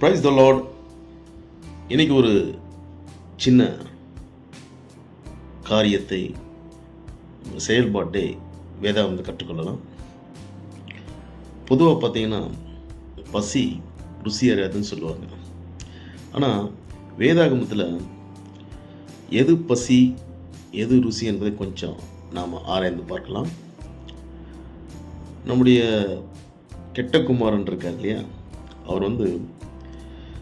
Price த Lord இன்னைக்கு ஒரு சின்ன காரியத்தை செயல்பாட்டை வேதா வந்து கற்றுக்கொள்ளலாம். பொதுவாக பார்த்தீங்கன்னா பசி ருசி அறியாதுன்னு சொல்லுவாங்க. ஆனால் வேதாகமத்தில் எது பசி எது ருசி என்பதை கொஞ்சம் நாம் ஆராய்ந்து பார்க்கலாம். நம்முடைய கெட்ட குமாரன் இருக்கார் இல்லையா? அவர் வந்து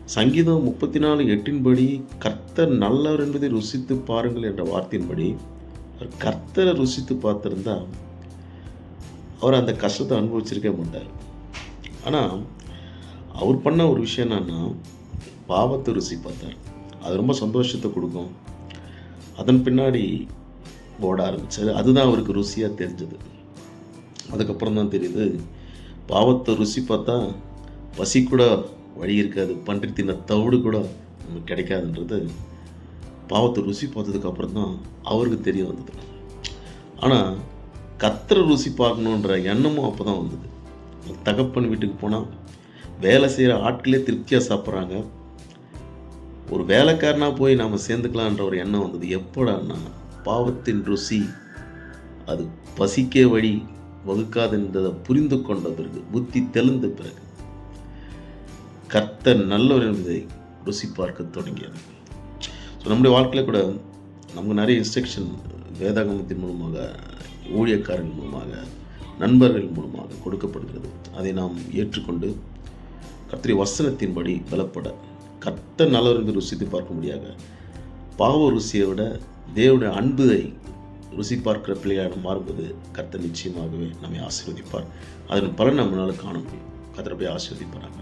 சங்கீதம் முப்பத்தி நாலு எட்டின்படி கர்த்தர் நல்லவர் என்பதை ருசித்து பாருங்கள் என்ற வார்த்தையின்படி அவர் கர்த்தரை ருசித்து பார்த்துருந்தா அவர் அந்த கஷ்டத்தை அனுபவிச்சிருக்க மாட்டார். ஆனால் அவர் பண்ண ஒரு விஷயம் என்னன்னா பாவத்தை ருசி பார்த்தார் அது ரொம்ப சந்தோஷத்தை கொடுக்கும். அதன் பின்னாடி ஓட ஆரம்பித்தார் அதுதான் அவருக்கு ருசியாக தெரிஞ்சது. அதுக்கப்புறம் தான் தெரியுது பாவத்தை ருசி பார்த்தா பசி கூட வழி இருக்காது. பன்றி தின்ன தவிடு கூட நமக்கு கிடைக்காதுன்றது பாவத்தை ருசி பார்த்ததுக்கு அப்புறம் தான் அவருக்கு தெரிய வந்தது. ஆனால் கத்திர ருசி பார்க்கணுன்ற எண்ணமும் அப்போ தான் வந்தது. தகப்பன் வீட்டுக்கு போனால் வேலை செய்கிற ஆட்களே திருப்தியாக சாப்பிட்றாங்க. ஒரு வேலைக்காரனாக போய் நாம் சேர்ந்துக்கலான்ற ஒரு எண்ணம் வந்தது. எப்படான்னா பாவத்தின் ருசி அது பசிக்கே வழி வகுக்காதுன்றதை புரிந்து கொண்ட பிறகு புத்தி தெளிந்த பிறகு கர்த்தர் நல்லவர் என்பதை ருசி பார்க்க தொடங்கியது. ஸோ நம்முடைய வாழ்க்கையில் கூட நமக்கு நிறைய இன்ஸ்ட்ரக்ஷன் வேதாகமத்தின் மூலமாக ஊழியக்காரர்கள் மூலமாக நண்பர்கள் மூலமாக கொடுக்கப்படுகிறது. அதை நாம் ஏற்றுக்கொண்டு கர்த்தரி வசனத்தின்படி பலப்பட கத்த நல்லவர் என்று ருசித்து பார்க்க முடியாத பாவ ருசியை விட தேவனுடைய அன்பை ருசி பார்க்கிற பிள்ளையாக மாறும்போது கத்த நிச்சயமாகவே நம்மை ஆசீர்வதிப்பார். அதன் பலன் நம்மளால் காண முடியும். கர்த்தரை போய் ஆசீர்வதிப்பாராங்க